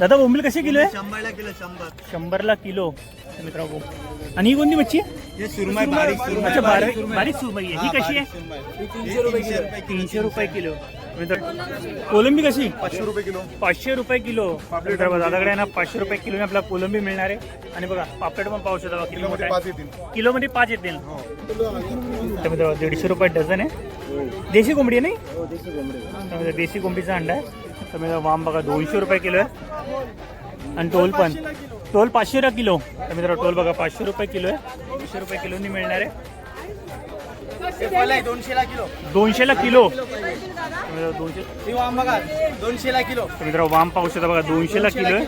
दादा बोंबील कसे किलो आहे? शंभरला किलो शंभर. शंभरला किलो मित्रांनो. आणि ही कोणती मच्छी? हे सुरमई बारीक सुरमई. अच्छा बारीक बारीक सुरमई आहे. ही कशी आहे? तीनशे रुपये किलो. तीनशे रुपये किलो. मित्र कोलंबी कशी? पाचशे रुपये किलो. पाचशे रुपये किलो. मित्र बघा, दादाकडे आहे ना पाचशे रुपये किलो आपला कोलंबी मिळणार आहे. आणि बघा पापलेट पण पाहू शकता बघा किलो मोठा पाच येतील. किलोमध्ये पाच येतील. मित्र दीडशे रुपये डझन आहे. देशी कोंबडी आहे नाही? तर मित्र देशी कोंबडीचा अंडा आहे. तर मित्र वाम बघा दोनशे रुपये किलो आहे. आणि टोल पण. टोल पाचशे रुपये किलो. तर मित्र टोल बघा पाचशे रुपये किलो आहे. दोनशे रुपये किलोनी मिळणार आहे. दोनशेला किलो. दोनशेला किलो. दोनशे ही वाम बघा दोनशेला किलो. तर मित्र वाम पाहू शकता बघा दोनशेला किलो आहे.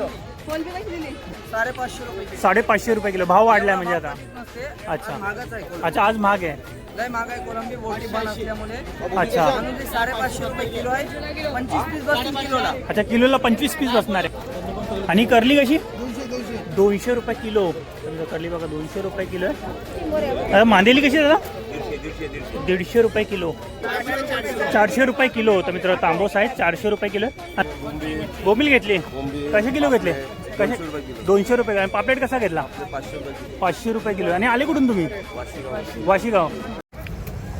साडेपाचशे रुपये साडेपाचशे रुपये किलो. भाव वाढलाय म्हणजे आता. अच्छा. महागच आहे अच्छा आज महाग आहे. लय महाग आहे कोलंबी मोठी बन असल्यामुळे. अच्छा. म्हणून ते साडेपाचशे रुपये किलो आहे. पंचवीस पीस बसून किलोला. अच्छा किलोला पंचवीस पीस बसणार आहे. आणि करली कशी? दोनशे रुपये किलो. समजा करली बघा दोनशे रुपये किलो आहे. मांदेली कशी आहे दादा? दीडशे रुपये किलो. चारशे रुपये किलो तर मित्र तांबोस आहे चारशे रुपये किलो. बोंबील घेतली. कसे किलो घेतले? कसे दोनशे रुपये आणि पापलेट कसा घेतला? पाचशे रुपये किलो. आणि आले कुठून तुम्ही? वाशीगाव.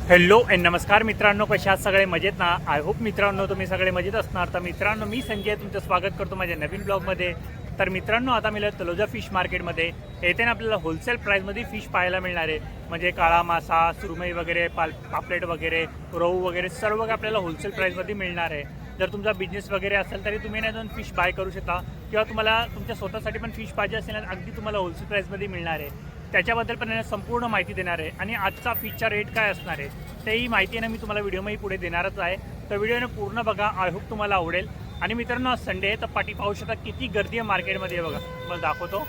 हॅलो अँड नमस्कार मित्रांनो. कशा आहात? सगळे मजेत ना? आय होप मित्रांनो तुम्ही सगळे मजेत असणार. तर मित्रांनो मी संजय तुमचं स्वागत करतो माझ्या नवीन ब्लॉगमध्ये. तर मित्रांनो आता मी तलोजा फिश मार्केटमध्ये. येथे ना आपल्याला होलसेल प्राईसमध्ये फिश पाहायला मिळणार आहे. म्हणजे काळा मासा सुरमई वगैरे पाल पापलेट वगैरे रोहू वगैरे सर्व काही आपल्याला होलसेल प्राईसमध्ये मिळणार आहे. जर तुमचा बिझनेस वगैरे असेल तरी तुम्ही नाही जाऊन फिश बाय करू शकता. किंवा तुम्हाला तुमच्या स्वतःसाठी पण फिश पाहिजे असेल ना अगदी तुम्हाला होलसेल प्राईसमध्ये मिळणार आहे. त्याच्याबद्दल पण यांना संपूर्ण माहिती देणार आहे. आणि आजचा फिशचा रेट काय असणार आहे तेही माहिती आहे ना मी तुम्हाला व्हिडिओमध्ये पुढे देणारच आहे. तर व्हिडिओने पूर्ण बघा आय होप तुम्हाला आवडेल. आणि मित्रांनो आज संडे आहे तर पाठी पाहू शकता किती गर्दी आहे मार्केटमध्ये बघा मला दाखवतो.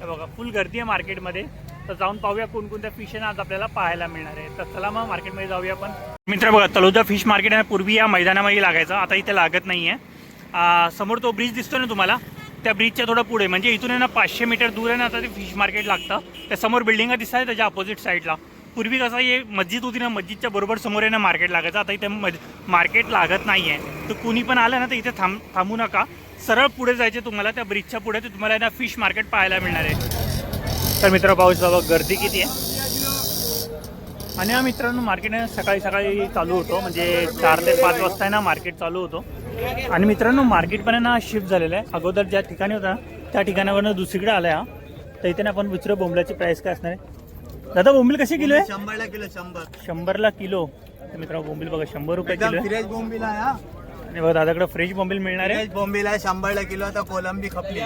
बघा फुल गर्दी आहे मार्केटमध्ये तर जाऊन पाहूया कोणकोणत्या फिश आहे ना आज आपल्याला पाहायला मिळणार आहे. तर चला मग मार्केटमध्ये जाऊया आपण. मित्र बघा तलोजा फिश मार्केट आहे पूर्वी या मैदानामध्ये लागायचं. आता इथे लागत नाही आहे समोर तो ब्रिज दिसतो ना तुम्हाला? त्या ब्रिजच्या थोडं पुढे. म्हणजे इथून आहे ना पाचशे मीटर दूर आहे ना आता ते फिश मार्केट लागतं. त्या समोर बिल्डिंग दिसत आहे त्याच्या अपोजिट साईडला पूर्वी कसं हे मस्जिद होती ना मस्जिदच्या बरोबर समोर आहे ना मार्केट लागायचं. आता इथे मज मार्केट लागत नाही आहे तर कुणी पण आलं ना तर इथे थांब थांबू नका. सरळ पुढे जायचे तुम्हाला त्या ब्रिजच्या पुढे तर तुम्हाला ना फिश मार्केट पाहायला मिळणार आहे. तर मित्र पाऊस बाबा गर्दी किती आहे. आणि हा मित्रांनो मार्केट आहे ना सकाळी सकाळी चालू होतो. म्हणजे चार ते पाच वाजता आहे ना मार्केट चालू होतो. आणि मित्रांनो मार्केट पण ना शिफ्ट झालेलं आहे. अगोदर ज्या ठिकाणी होता त्या ठिकाणावरनं दुसरीकडे आलं हा. तर इथे ना आपण विचारू बोंबलाची प्राईस काय असणार आहे? दादा बोंबील कसे किलो आहे? शंभरला किलो शंभर. शंभरला किलो. तर मित्रांनो बोंबील बघा शंभर रुपये किलो एकदम आहे. फ्रेश बोंबील आहे हा. आणि बघा दादाकडे फ्रेश बोंबील मिळणार आहे. फ्रेश बोंबील आहे शंभरला किलो आता कोलंबी खपली.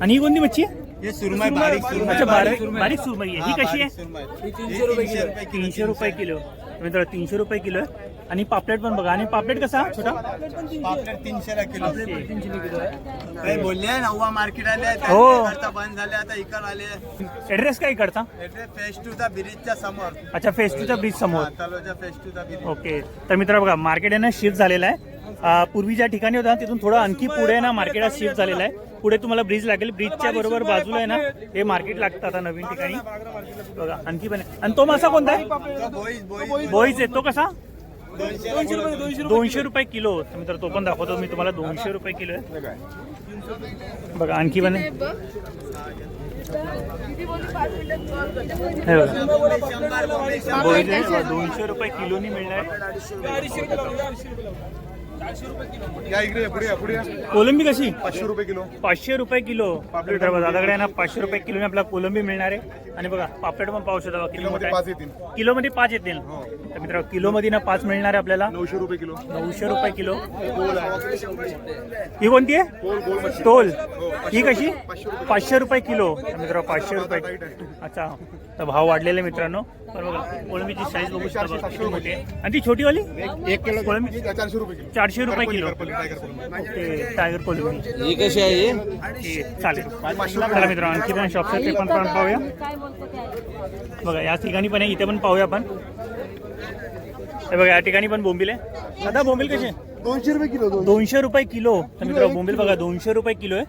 आणि ही कोणती मच्छी? आहे हे सुरमई बारीक सुरमई. अच्छा बारीक बारीक सुरमई आहे. ही कशी आहे. तीनशे रुपये किलो. तीनशे रुपये किलो. मित्र तीनशे रुपये किलो आहे. आणि पापलेट पण बघा. आणि पापलेट कसा? छोटा? पापलेट तीनशे ला किलो काही बोलले नव्वा मार्केट आले हो. करता बंद झाले आता इकडे आले. ऍड्रेस काय करता फेस टू द ब्रिजच्या समोर. अच्छा फेस टूच्या ब्रिज समोर. Taloja phase two the bridge okay. तर मित्र बघा मार्केट आहे ना शिफ्ट झालेलं आहे. अं, पूर्वी ज्या ठिकाणी होता तिथून थोडं आणखी पुढे ना मार्केट हा शिफ्ट झालेला आहे. पुढे तुम्हाला ब्रिज लागेल. ब्रिजच्या बरोबर बाजूला आहे ना हे मार्केट लागतं आता नवीन ठिकाणी. बघा आणखी पण आहे. आणि तो मासा कोणता आहे? बोईज आहे. तो कसा? दोनशे रुपये दोनशे दोनशे रुपये किलो. तर मित्र तो पण दाखवतो. मी तुम्हाला दोनशे रुपये किलो आहे. बघा आणखी पण आहे. हे बघा. बोईज आहे. दोनशे रुपये किलोनी मिळणार या इकडे पुढे या, पुढे या. कोलंबी कशी? पाचशे रुपये किलो. पाचशे रुपये किलो. मित्र बघा, दादाकडे आहे ना पाचशे रुपये किलोने आपला कोलंबी मिळणार आहे. आणि बघा पापलेट पण पाहू शकता बघा किलो मोठा किलोमध्ये पाच आहे येतील. किलोमध्ये पाच येतील. तर मित्र किलोमध्ये ना पाच मिळणार आहे आपल्याला. नऊशे रुपये किलो. नऊशे रुपये किलो. गोल आहे. ही कोणती आहे? गोल गोल मच्छी. टोल ही कशी? पाचशे रुपये किलो. मित्र पाचशे रुपये. अच्छा तर भाव वाढलेले मित्रांनो. पण बघा कोळंबीची साईज बघू शकता बघा, किती मोठी आहे. आणि ती छोटीवाली? एक किलो. कोळंबी चारशे रुपये किलो. चारशे रुपये किलो. टायगर कोळंबी ही कशी आहे? चालेल. चला मित्रांनो आणखी पण शॉप्स ते पण पण पाहूया. बघा या ठिकाणी पण आहे इथे पण पाहूया आपण. हे बघा या ठिकाणी पण बोंबील आहे. दादा बोंबील कसे दोनशे रुपये किलो दोन दोनशे रुपये किलो. तर मित्र बोंबील बघा दोनशे रुपये किलो आहे.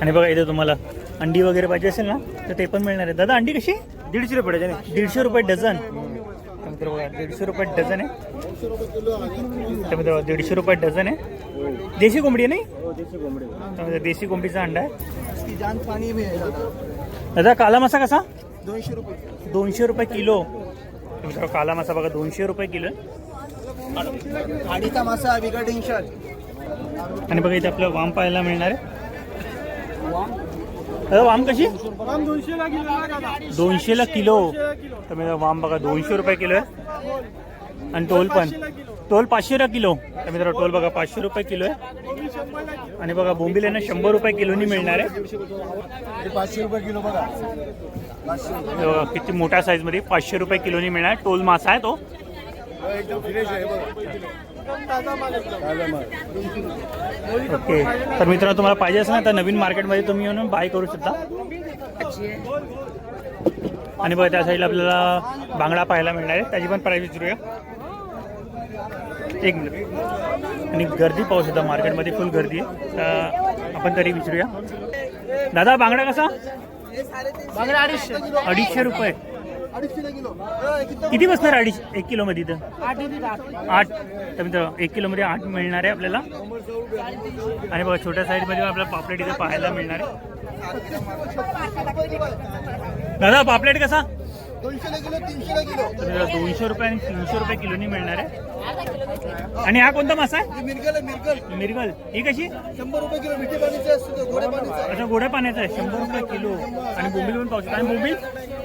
आणि बघा इथे तुम्हाला अंडी वगैरे पाहिजे असेल ना तर ते पण मिळणार आहे. दादा अंडी कशी दीडशे रुपये डझन आहे. दीडशे रुपये डझन. मित्र बघा दीडशे रुपये डझन आहे. तर मित्र दीडशे रुपये डझन आहे. देशी कोंबडी आहे नाही? देशी कोंबडी त्यामध्ये देशी कोंबडीचा अंडा आहे. दादा काला मासा कसा? दोनशे रुपये दोनशे रुपये किलो. मित्रांनो, काला मासा बघा दोनशे रुपये किलो आहे. खाडीचा मासा बिगर टेन्शन आणि बघा इथे आपलं वाम पाहायला मिळणार आहे. वाम कशी? दोनशेला किलो. तर वाम बघा दोनशे रुपये किलो आहे. आणि टोल पण. टोल पाचशेला किलो. तर मित्र टोल बघा पाचशे रुपये किलो आहे. आणि बघा बोंबील ना शंभर रुपये किलोनी मिळणार आहे. पाचशे रुपये किलो बघा बघा, किती मोठ्या साईजमध्ये पाचशे रुपये किलोनी मिळणार. टोल मासा आहे तो. एकदम फ्रेश आहे बघा ओके तर मित्रांनो तुम्हाला पाहिजे असेल ना तर नवीन मार्केटमध्ये तुम्ही येऊन बाय करू शकता. आणि बघा त्या साईडला आपल्याला बांगडा पाहायला मिळणार आहे. त्याची पण प्राईस विचारूया. एक मिनिट आणि गर्दी पाहू शकता मार्केटमध्ये फुल गर्दी आहे. तर आपण तरी विचारूया. दादा बांगडा कसा? बांगडा अडीचशे. अडीचशे रुपये. किती? बसणार अडीच एक किलोमध्ये इथं? आठ तर मित्र एक किलोमध्ये आठ मिळणार आहे आपल्याला. आणि बघा छोट्या साईजमध्ये आपल्याला पापलेट इथे पाहायला मिळणार आहे. दादा पापलेट कसा? दोनशे किलो किलो. रुपये आणि तीनशे रुपये किलोनी मिळणार आहे. आणि हा कोणता मासा आहे? मिरगल आहे मिरगल. मिरगल. ही कशी? शंभर रुपये किलो मिठी तो गोड्या पाणीचा अच्छा गोड्या पाण्याचा आहे. शंभर रुपये किलो. आणि बोंबील पण पाहू शकता आणि बोंबील? किलो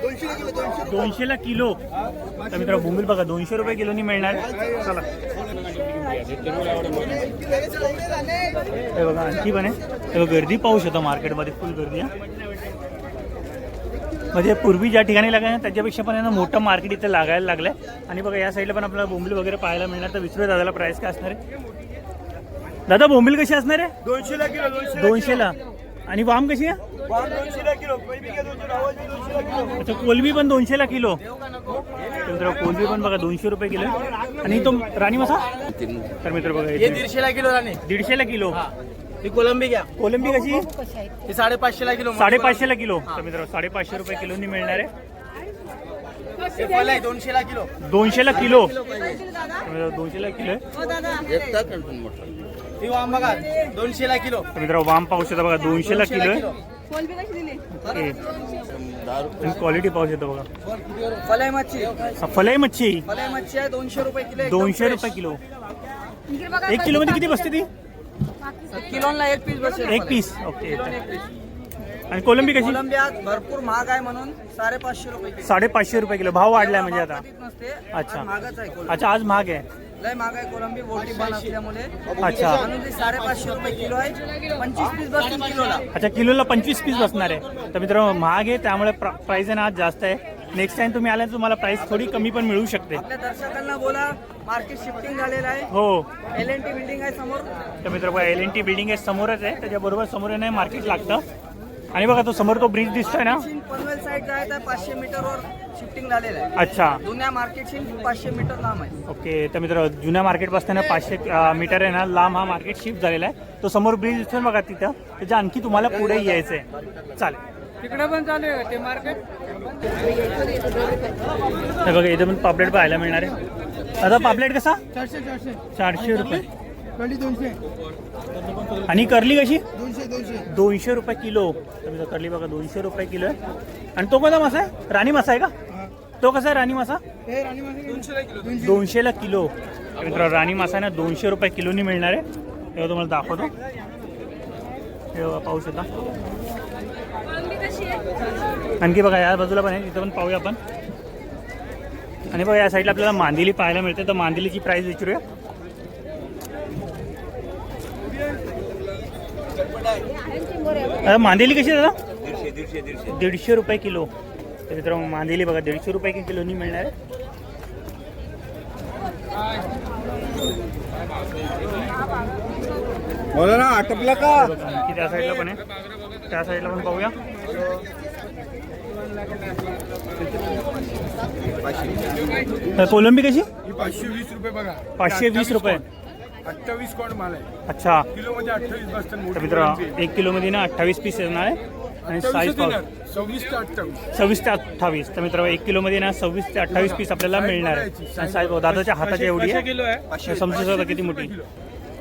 दोनशेला किलो. तर मित्र बोंबील बघा दोनशे रुपये किलोनी मिळणार. आहे चला. हे बघा आणखी पण आहे. बघा, गर्दी पाहू शकता मार्केटमध्ये फुल गर्दी आहे म्हणजे पूर्वी ज्या ठिकाणी लागाय ना त्याच्यापेक्षा पण आहे ना मोठं मार्केट इथे लागायला लागलंय. आणि बघा या साईडला पण आपल्याला बोंबील वगैरे पाहायला मिळणार. तर विचारूया दादाला प्राईस काय असणार आहे. दादा बोंबील कशी असणार आहे? दोनशे किलो दोनशे दोनशेला. आणि वाम कशी आहे? Kilo kilo. अच्छा कोलबी पण दोनशेला किलो. तर मित्र कोलबी पण बघा दोनशे रुपये किलो आहे. आणि तो राणी मसा? तर मित्र बघा ये इथे दीडशेला किलो राणे. दीडशेला किलो. ही. कोलंबी घ्या. कोलंबी कशी? ही साडेपाचशेला किलो साडेपाचशेला किलो. तर मित्र साडेपाचशे रुपये किलोनी मिळणार आहे. हे दोनशेला किलो. दोनशेला किलो. तर मित्रांनो, दोनशेला किलो आहे. ही वाम बघा दोनशेला किलो. तर मित्र वाम पाहू शकता बघा दोनशेला किलो. आहे कोलबी कशी दिली? ओके. आणि क्वालिटी पाहू शकता बघा. फलाई मच्छी. हा, फलाई मच्छी. फलाई मच्छी आहे दोनशे रुपये किलो एकदम दोनशे fresh. रुपये किलो. एक किलोमध्ये किती बसते ती? किलोला एक पीस बसेल एक पीस ओके आणि कोलंबी कशी? कोलंबी आज भरपूर महाग आहे म्हणून साडेपाचशे रुपये किलो. साडेपाचशे रुपये किलो. भाव वाढलाय म्हणजे आता. कधीच नसते अच्छा. आज महागच आहे कोलंबी. अच्छा आज महाग आहे. लय महाग आहे कोलंबी बोटी बन असल्यामुळे. अच्छा. म्हणून ती साडेपाचशे रुपये किलो आहे. पंचवीस पीस बसतील किलोला. अच्छा किलोला पंचवीस पीस बसणार आहे. तर मित्रांनो महाग आहे त्यामुळे प्राइस आहे ना आज जास्त आहे. नेक्स्ट टाइम तुम्ही आल्यानंतर तुम्हाला प्राइस थोडी कमी पण मिळू शकते. आपल्या दर्शकांना बोला मार्केट शिफ्टिंग झालेलं आहे. हो. एल एन टी बिल्डिंग आहे समोर. तर मित्र एल एन टी बिल्डिंग आहे समोरच आहे. त्याच्याबरोबर समोर नाही मार्केट लागतं. आणि बघा तो समोर तो ब्रिज दिसतोय ना? पनवेल साईड जायचं आहे पाचशे मीटरवर शिफ्टिंग झालेलं आहे. अच्छा. जुन्या मार्केटशी पाचशे मीटर लांब आहे. ओके तर मित्र जुन्या मार्केटपासून ना पाचशे मीटर आहे ना लांब हा मार्केट शिफ्ट झालेला आहे. तो समोर ब्रिज दिसतोय ना बघा तिथं त्याच्या आणखी तुम्हाला पुढे यायचं आहे चालेल. तिकडे पण चालू आहे ते मार्केट बघा इथे पण पापलेट पाहायला मिळणार आहे. आता पापलेट कसा? चारशे चारशे. चारशे रुपये. दोनशे. आणि करली कशी? दोनशे दोनशे. दोनशे रुपये किलो. तर मित्र करली बघा दोनशे रुपये किलो आहे. आणि तो कोणता मासा आहे? राणी मासा आहे का? तो कसा आहे राणी मासा? हे राणी दोनशेला किलो. दोनशेला किलो. मित्र राणी मासा आहे ना दोनशे रुपये किलोनी मिळणार आहे. तेव्हा तुम्हाला दाखवतो. हे बघा पाहू शकता. कोलंबी कशी आहे आणखी बघा या बाजूला पण आहे. तिथं पण पाहूया आपण. आणि बघा या साईडला आपल्याला मांदिली पाहायला मिळते. तर मांदिलीची प्राईस विचारूया. मांदेली कशी आहे दादा? दीडशे रुपये किलो. तर मित्रांनो मांदेली बघा दीडशे रुपये किलोनी मिळणार आहे. बोला ना आटपला का? त्या साईडला पण आहे. त्या साईडला पण पाहूया. कोलंबी कशी? ही पाचशे वीस रुपये बघा. पाचशे वीस रुपये. अठ्ठावीस कोण माल आहे. अच्छा. किलो मध्ये अठ्ठावीस तर मित्र. एक किलोमध्ये ना अठ्ठावीस पीस येणार आहे. आणि साईज. सव्वीस ते अठ्ठावीस. सव्वीस ते अठ्ठावीस. तर मित्र एक किलोमध्ये ना सव्वीस ते अठ्ठावीस पीस आपल्याला मिळणार आहे. आणि साईज पाहू दादाच्या हाताची एवढी आहे. किलो आहे. हे समजू शकता किती मोठी.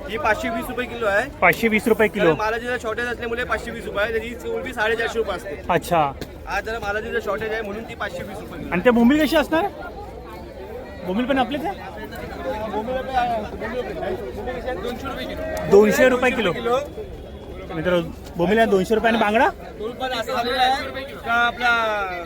ही पाचशे वीस रुपये किलो आहे. पाचशे वीस रुपये किलो. मालाजीला शॉर्टेज असल्यामुळे पाचशे वीस रुपये आहे. त्याची साडेचारशे रुपये असते. अच्छा. आज जरा मालाजीला शॉर्टेज आहे म्हणून ती पाचशे वीस रुपये किलो. आणि ते बोंबील कशी असणार? बोंबील पण आपलेच आहे? दोनशे रुपये किलो. मित्र बोंबील दोनशे रुपये आणि बांगडा? पण असं झालेलं आहे का आपला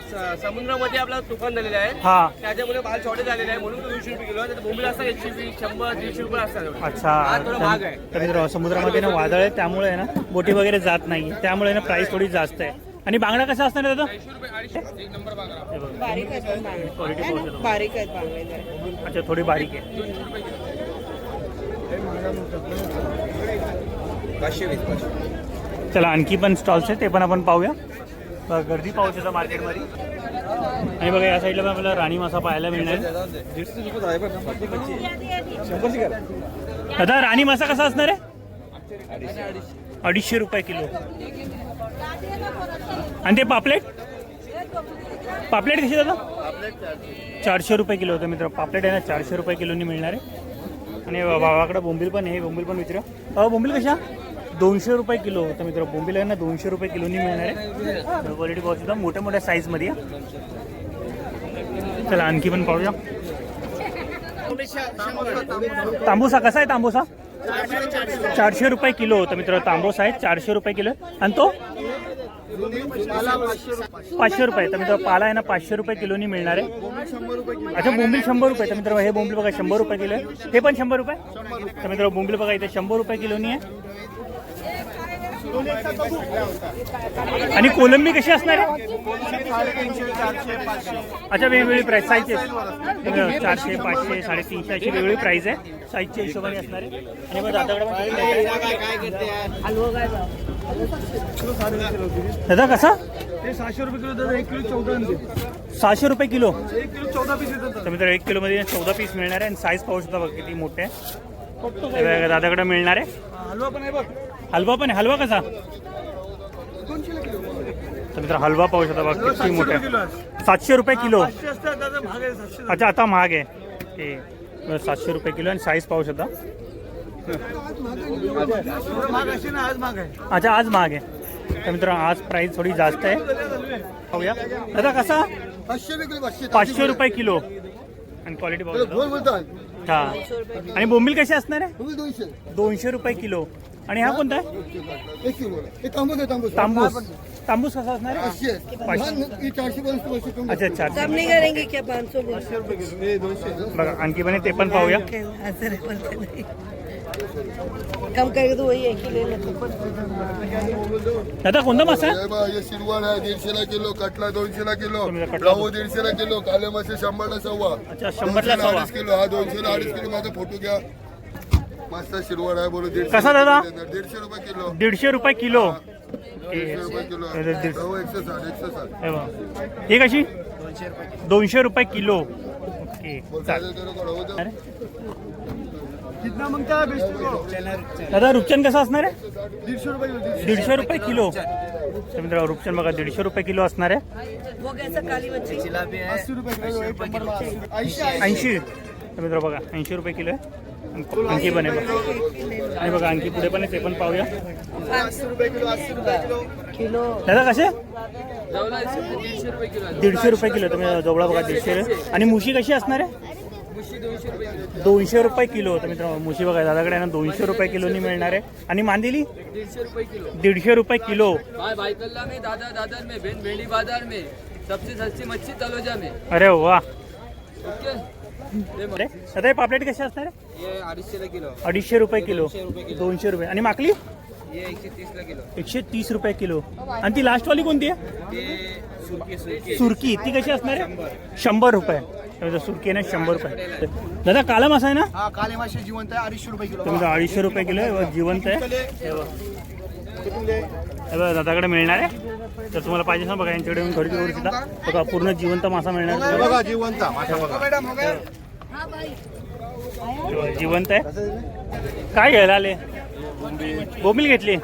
स- समुद्रामध्ये आपला तुफान झालेला आहे? हा. त्याच्यामुळे माल शॉर्टेज झालेला आहे म्हणून तो दोनशे रुपये किलो आहे. तर बोंबील असतात एकशे वीस शंभर दीडशे रुपये असतात अच्छा. आज थोडं महाग आहे. तर मित्र समुद्रामध्ये ना वादळ आहे त्यामुळे आहे ना बोटी वगैरे जात नाही. त्यामुळे ना प्राइस थोडी जास्त आहे. आणि बांगडा कसा असणार आहे दादा. बारीक आहेत पण बांगडे. Quality ना? बहुत. बारीक आहेत बांगडे जरा. अच्छा थोडी बारीक आहे पाचशे वीस चला आणखी पण स्टॉल्स आहेत ते पण आपण पाहूया बघा, गर्दी पाहू शकता मार्केटमध्ये आणि बघा या साईडला पण आपल्याला राणी मासा पाहायला मिळणार आहे. दादा राणी मासा कसा असणार आहे अडीचशे रुपये किलो आणि ते पापलेट? पापलेट कशी दादा? चारशे रुपये किलो होतं मित्र. पापलेट आहे ना चारशे रुपये किलोनी मिळणार आहे. आणि भावाकडं बोंबील पण आहे बोंबील पण मित्र. अहो बोंबील कशा? दोनशे रुपये किलो तर मित्र. बोंबील आहे ना दोनशे रुपये किलोनी मिळणार आहे. क्वालिटी पाहू शकता. मोठ्या मोठ्या साईजमध्ये चला आणखी पण पाहूया. तांबूसा कसा आहे तांबूसा? चारशे रुपये किलो होतं मित्र तांबूस आहे चारशे रुपये किलो. आणि तो? पाचशे रुपये. तर मित्र पाला आहे ना पाचशे रुपये किलोनी मिळणार आहे. अच्छा बोंबील शंभर रुपये. तर मित्र हे बोंबील बघा शंभर रुपये किलो आहे. हे पण शंभर रुपये? तर मित्र बोंबील बघा इथे शंभर रुपये किलोनी आहे. आणि कोलंबी कशी असणार आहे? अच्छा वेगवेगळी प्राईस साईजचे चारशे पाचशे साडेतीनशे अशी वेगवेगळी प्राईस आहे. साईजच्या हिशोबाने असणार आहे. आणि मग दादा कसा ते सहाशे रुपये किलो दादा एक किलो चौदा सहाशे रुपये किलो. एक किलो चौदा पीस तर मित्र एक किलोमध्ये चौदा पीस मिळणार आहे. आणि साईज पाहू शकता बघ किती मोठे. आहे दादाकडे मिळणार आहे हलवा पण आहे. बघ हलवा पण आहे हलवा कसा? तर मित्र हलवा पाहू शकता बघ किती मोठे सातशे रुपये किलो. अच्छा आता महाग आहे. बघा, सातशे रुपये किलो आणि साईज पाहू शकता. अच्छा आज महाग आहे. तर मित्र आज प्राईस थोडी जास्त आहे. पाहूया. दादा कसा? पाचशे रुपये किलो आणि क्वालिटी पाहू शकता. हा. आणि बोंबील कसे असणार आहे? दोनशे रुपये किलो. आणि हा कोणता आहे? एक किलो. हे तांबूस आहे तांबूस. तांबूस. तांबूस कसा असणार आहे? पाचशे. पाचशे. लहान ही चारशे पर्यंत पाचशे कमी अच्छा अच्छा. कम नहीं करेंगे क्या पाँच सौ बोल दोनशे बघा आणखी पण आहे, ते पण पाहूया. ऐसे नहीं बोलते नहीं. कम करेंगे तो वही एक ही ले लेते. दादा कोणता मासा आहे? हे बघा, हे शिरवण आहे दीडशेला किलो कटला दोनशेला किलो तुम्ही कटला राहू दीडशेला किलो काले मासे शंभरला सव्वा. अच्छा शंभरला दोनशेला सव्वा. अडीच किलो हा दोनशेला अडीच किलो. माझा फोटो घ्या. मस्त शिरवण आहे बोलू दीडशे कसा दादा? दीडशे रुपये किलो. दीडशे रुपये किलो. दीडशे रुपये किलो. हे दीड- राहू एकशे साठ एकशे साठ. हे बघा. ही कशी? दोनशे रुपये किलो. ओके चालेल अरे. है दादा रुपचन कसा असणार आहे? दीडशे रुपये किलो दीडशे. दीडशे रुपये किलो. तर मित्र रुपचन बघा दीडशे रुपये किलो असणार आहे. वो कैसा काली मच्छी ऐंशी. तर मित्र बघा ऐंशी रुपये किलो आहे. आणि आणखी पण आहे बघा. आणि बघा आणखी पुढे पण आहे ते पण पाहूया. किलो. दादा कसे? दीडशे रुपये किलो तुम्ही जवळ बघा दीडशे आणि मुशी कशी असणार आहे? दोनशे रुपये किलो तर मित्र मुशी बघा दादाकडे ना दोनशे रुपये किलोनी मिळणार आहे. आणि मांदेली? दीडशे रुपये किलो. भाई भाईकल्ला में दादा दादर में बेन भेड़ी बाजार में सबसे सस्ती मच्छी तलोजा में. अरे वा ओके? अरे दादा हे पापलेट कसे असणार? अडीचशे किलो. अडीचशे रुपये किलो. दोनशे रुपये आणि माकली? एकशे तीस रुपये किलो. आणि ती लास्टवाली कोणती आहे? सुरकी ती कशी असणार आहे? शंभर. रुपये. सुरकी आहे ना शंभर रुपये. दादा काला मासा आहे ना? हा काले मासे जिवंत आहे अडीचशे रुपये किलो. तुम्ही अडीचशे रुपये किलो जिवंत आहे. दादाकडे मिळणार आहे. तर तुम्हाला पाहिजे ना बघा यांच्याकडे येऊन खरेदी करू शकता बघा पूर्ण जिवंत मासा मिळणार. बघा जिवंत मासा बघा, जिवंत आहे. काय घ्यायला आले? बोंबील घेतली.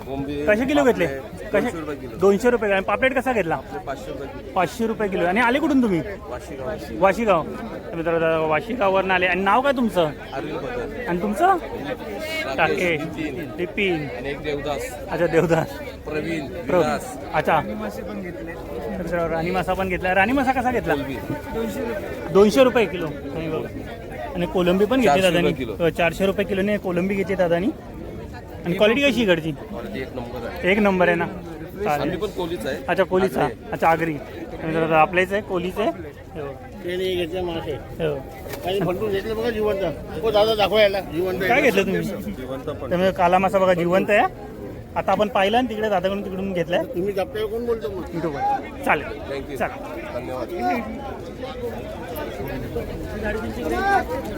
कसे किलो घेतले? दोनशे रुपये किलो. दोनशे रुपये आणि पापलेट कसा घेतला? पाचशे रुपये किलो. किलो. आणि आले कुठून तुम्ही? वाशी गाव वाशीगाव. तर मित्रांनो वाशीगाववरून आले. आणि नाव काय तुमचं? आणि तुमचं? टाके टिपिन आणि एक देवदास. अच्छा देवदास. प्रवीण अच्छा. राणी मासा पण घेतला. राणी मासा कसा घेतला? दोनशे रुपये. किलो. आणि कोलंबी पण घेतली चारशे दादानी. रुपये किलो. अ, चारशे रुपये किलोने कोलंबी घेतली दादानी. आणि क्वालिटी कशी इकडची? एक नंबर आहे. एक नंबर आहे ना? आम्ही चालेल पण कोलीच आहे. अच्छा कोलीचा अच्छा आगरी. आपलेच आहे कोलीच आहे? हो. मासे. हो. काही भरपूर घेतले बघा जिवंत. हो दादा दाखवायला जिवंत काय घेतलं तुम्ही? त्यामुळे काला मासा बघा जिवंत आहे. आता आपण पाहिलं आणि तिकडे दादाकडून तिकडून घेतलाय. तुम्ही कोण बोलतो मग? चालेल. थँक्यू चला. धन्यवाद.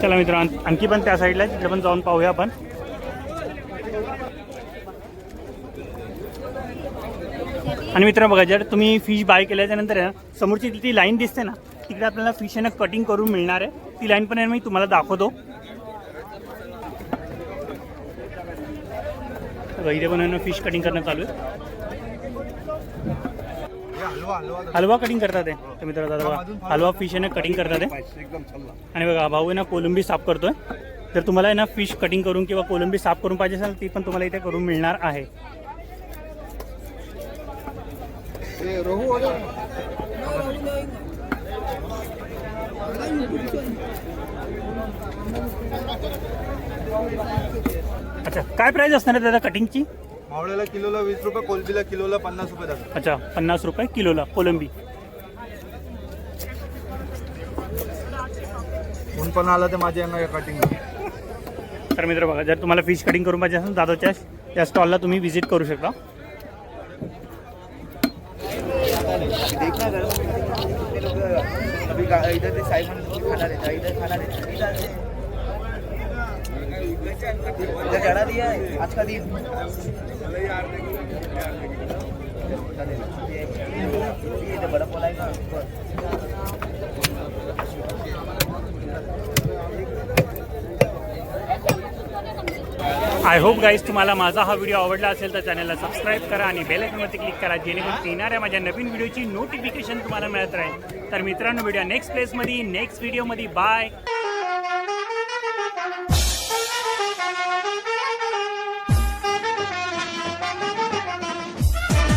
चला मित्र आणखी पण त्या साईडला आहे, तिकडे पण जाऊन पाहूया आपण. आणि मित्र बघा जर तुम्ही फिश बाय केल्याच्यानंतर आहे ना समोरची ती लाईन दिसते ना तिकडे आपल्याला फिश आहे ना कटिंग करून मिळणार आहे. ती लाईन पण आहे मी तुम्हाला दाखवतो. इथे पण आहे ना फिश कटिंग करणं चालू आहे. हलवा कटिंग करतात आहे तर मित्र दादा बघा हलवा फिश आहे ना कटिंग करतात आहे आणि बघा भाऊ आहे ना कोलंबी साफ करतोय. जर तुम्हाला आहे ना फिश कटिंग करून किंवा कोलंबी साफ करून पाहिजे असेल ती पण तुम्हाला इथे करून मिळणार आहे. अच्छा काय प्राईस असणार आहे दादा कटिंगची मावळ्याला किलोला वीस रुपये कोलबीला किलोला पन्नास रुपये जातात अच्छा पन्नास रुपये किलोला कोलंबी. कोण पण आला तर माझ्या यांना कटिंग तर मित्र बघा, जर तुम्हाला फ़िश कटिंग करून पाहिजे असेल, दादाच्या या स्टॉलला तुम्ही व्हिजिट करू शकता. साई म्हणून आय होप गाईज तुम्हाला माझा हा व्हिडिओ आवडला असेल तर चॅनलला सबस्क्राईब करा आणि बेल आयकॉनवरती क्लिक करा जेणेकरून येणाऱ्या माझ्या नवीन व्हिडिओची नोटिफिकेशन तुम्हाला मिळत राहील. तर मित्रांनो व्हिडिओ नेक्स्ट प्लेसमध्ये नेक्स्ट व्हिडिओमध्ये बाय